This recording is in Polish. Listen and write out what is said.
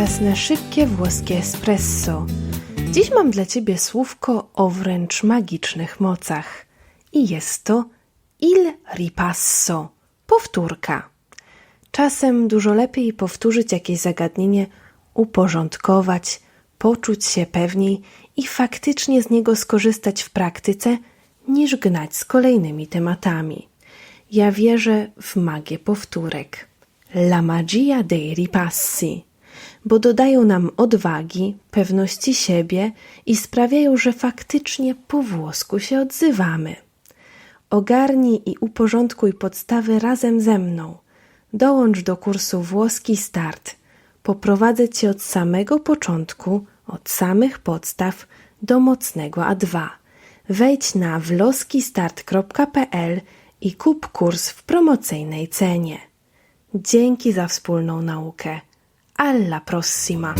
czas na szybkie włoskie espresso. Dziś mam dla Ciebie słówko o wręcz magicznych mocach. I jest to il ripasso, powtórka. Czasem dużo lepiej powtórzyć jakieś zagadnienie, uporządkować, poczuć się pewniej i faktycznie z niego skorzystać w praktyce, niż gnać z kolejnymi tematami. Ja wierzę w magię powtórek. La magia dei ripassi, bo dodają nam odwagi, pewności siebie i sprawiają, że faktycznie po włosku się odzywamy. Ogarnij i uporządkuj podstawy razem ze mną. Dołącz do kursu Włoski Start. Poprowadzę Cię od samego początku, od samych podstaw do mocnego A2. Wejdź na wloskistart.pl i kup kurs w promocyjnej cenie. Dzięki za wspólną naukę. Alla prossima!